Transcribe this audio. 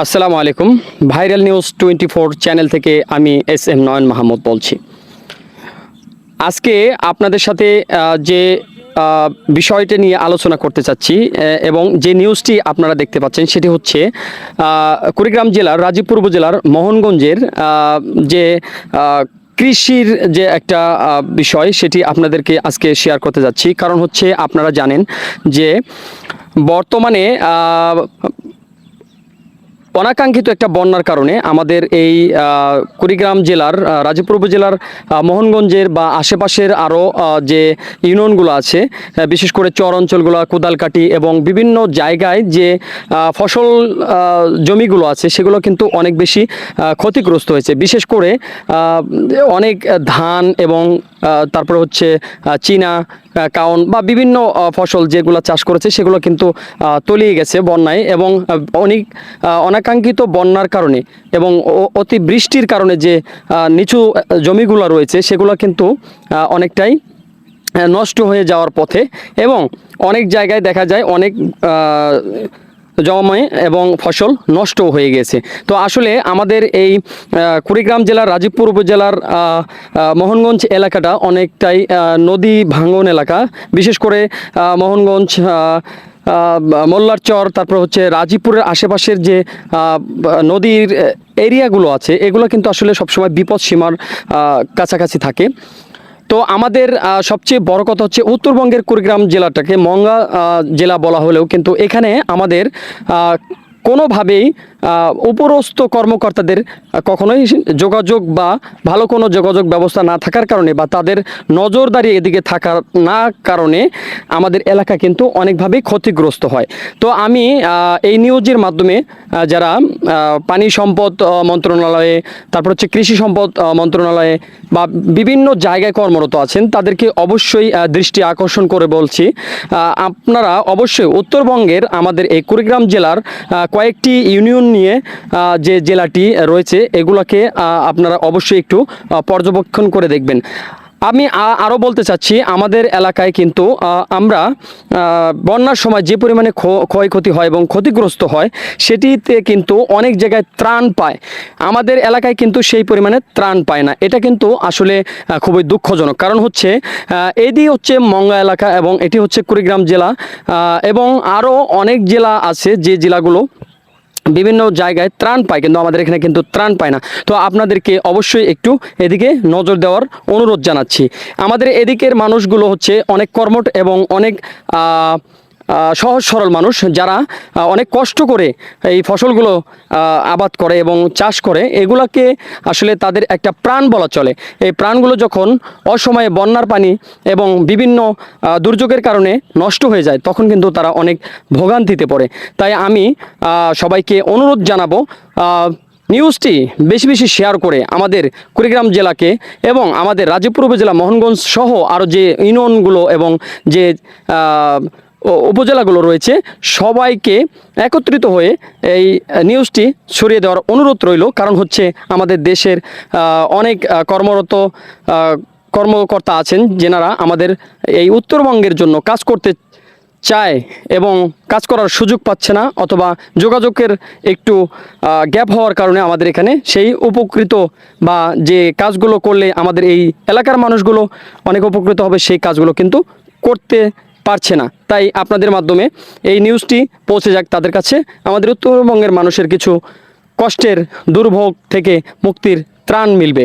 আসসালামু আলাইকুম। Viral news twenty four channel থেকে আমি এস এম নয়ন মাহমুদ বলছি। আজকে আপনাদের সাথে যে বিষয়টা নিয়ে আলোচনা করতে চাচ্ছি এবং যে নিউজটি আপনারা দেখতে পাচ্ছেন সেটি হচ্ছে কুড়িগ্রাম জেলার, রাজীবপুর উপজেলার মোহনগঞ্জের যে কৃষির যে একটা বিষয় সেটি আপনাদেরকে আজকে শেয়ার করতে যাচ্ছি। কারণ হচ্ছে আপনারা জানেন যে, বর্তমানে অনাকাঙ্ক্ষিত একটা বন্যার কারণে আমাদের এই কুড়িগ্রাম জেলার রাজীবপুর উপজেলার মোহনগঞ্জের বা আশেপাশের আরও যে ইউনিয়নগুলো আছে বিশেষ করে চর অঞ্চলগুলো কোদালকাটি এবং বিভিন্ন জায়গায় যে ফসল জমিগুলো আছে, সেগুলো কিন্তু অনেক বেশি ক্ষতিগ্রস্ত হয়েছে। বিশেষ করে অনেক ধান এবং তারপরে হচ্ছে চীনা কাউন বা বিভিন্ন ফসল যেগুলো চাষ করেছে সেগুলো কিন্তু তলিয়ে গেছে বন্যায় এবং অনেক অনাকাঙ্ক্ষিত বন্যার কারণে এবং অতি বৃষ্টির কারণে যে নিচু জমিগুলো রয়েছে সেগুলো কিন্তু অনেকটাই নষ্ট হয়ে যাওয়ার পথে এবং অনেক জায়গায় দেখা যায় অনেক জমায় এবং ফসল নষ্ট হয়ে গেছে। তো আসলে আমাদের এই কুড়িগ্রাম জেলার রাজীবপুর উপজেলার মোহনগঞ্জ এলাকাটা অনেকটাই নদী ভাঙন এলাকা। বিশেষ করে মোহনগঞ্জ আহ, আহ, মোল্লার চর তারপর হচ্ছে রাজীবপুরের আশেপাশের যে নদীর এরিয়াগুলো আছে এগুলো কিন্তু আসলে সবসময় বিপদ সীমার কাছাকাছি থাকে। তো আমাদের সবচেয়ে বড় কথা হচ্ছে উত্তরবঙ্গের কুড়িগ্রাম জেলাটাকে মঙ্গা জেলা বলা হলেও কিন্তু এখানে আমাদের কোনোভাবেই উপরস্থ কর্মকর্তাদের কখনোই যোগাযোগ বা ভালো কোনো যোগাযোগ ব্যবস্থা না থাকার কারণে বা তাদের নজরদারি এদিকে থাকার না কারণে আমাদের এলাকা কিন্তু অনেকভাবেই ক্ষতিগ্রস্ত হয়। তো আমি এই নিউজের মাধ্যমে যারা পানি সম্পদ মন্ত্রণালয়ে, তারপর হচ্ছে কৃষি সম্পদ মন্ত্রণালয়ে বা বিভিন্ন জায়গায় কর্মরত আছেন, তাদেরকে অবশ্যই দৃষ্টি আকর্ষণ করে বলছি। আপনারা অবশ্যই উত্তরবঙ্গের আমাদের এই কুড়িগ্রাম জেলার কয়েকটি ইউনিয়ন নিয়ে যে জেলাটি রয়েছে, এগুলোকে আপনারা অবশ্যই একটু পর্যবেক্ষণ করে দেখবেন। আমি আরও বলতে চাচ্ছি, আমাদের এলাকায় কিন্তু আমরা বন্যার সময় যে পরিমাণে ক্ষয়ক্ষতি হয় এবং ক্ষতিগ্রস্ত হয়, সেটিতে কিন্তু অনেক জায়গায় ত্রাণ পায়। আমাদের এলাকায় কিন্তু সেই পরিমাণে ত্রাণ পায় না। এটা কিন্তু আসলে খুবই দুঃখজনক। কারণ হচ্ছে এদি হচ্ছে মঙ্গা এলাকা এবং এটি হচ্ছে কুড়িগ্রাম জেলা এবং আরও অনেক জেলা আছে যে জেলাগুলো বিভিন্ন জায়গায় ত্রাণ পায়, কিন্তু আমাদের এখানে কিন্তু ত্রাণ পায় না। তো আপনাদেরকে অবশ্যই একটু এদিকে নজর দেওয়ার অনুরোধ জানাচ্ছি। আমাদের এদিকের মানুষগুলো হচ্ছে অনেক কর্মট এবং অনেক সহজ সরল মানুষ যারা অনেক কষ্ট করে এই ফসলগুলো আবাদ করে এবং চাষ করে, এগুলাকে আসলে তাদের একটা প্রাণ বলা চলে। এই প্রাণগুলো যখন অসময়ে বন্যার পানি এবং বিভিন্ন দুর্যোগের কারণে নষ্ট হয়ে যায়, তখন কিন্তু তারা অনেক ভোগান্তিতে পড়ে। তাই আমি সবাইকে অনুরোধ জানাব নিউজটি বেশি বেশি শেয়ার করে আমাদের কুড়িগ্রাম জেলাকে এবং আমাদের রাজীবপুর উপজেলা মোহনগঞ্জ সহ আরও যে ইউনিয়নগুলো এবং যে উপজেলাগুলো রয়েছে, সবাইকে একত্রিত হয়ে এই নিউজটি ছড়িয়ে দেওয়ার অনুরোধ রইল। কারণ হচ্ছে আমাদের দেশের অনেক কর্মরত কর্মকর্তা আছেন যেনারা আমাদের এই উত্তরবঙ্গের জন্য কাজ করতে চায় এবং কাজ করার সুযোগ পাচ্ছে না অথবা যোগাযোগের একটু গ্যাপ হওয়ার কারণে আমাদের এখানে সেই উপকৃত বা যে কাজগুলো করলে আমাদের এই এলাকার মানুষগুলো অনেক উপকৃত হবে সেই কাজগুলো কিন্তু করতে পারছে না। তাই আপনাদের মাধ্যমে এই নিউজটি পৌঁছে যাক তাদের কাছে। আমাদের উত্তরবঙ্গের মানুষের কিছু কষ্টের দুর্ভোগ থেকে মুক্তির ত্রাণ মিলবে।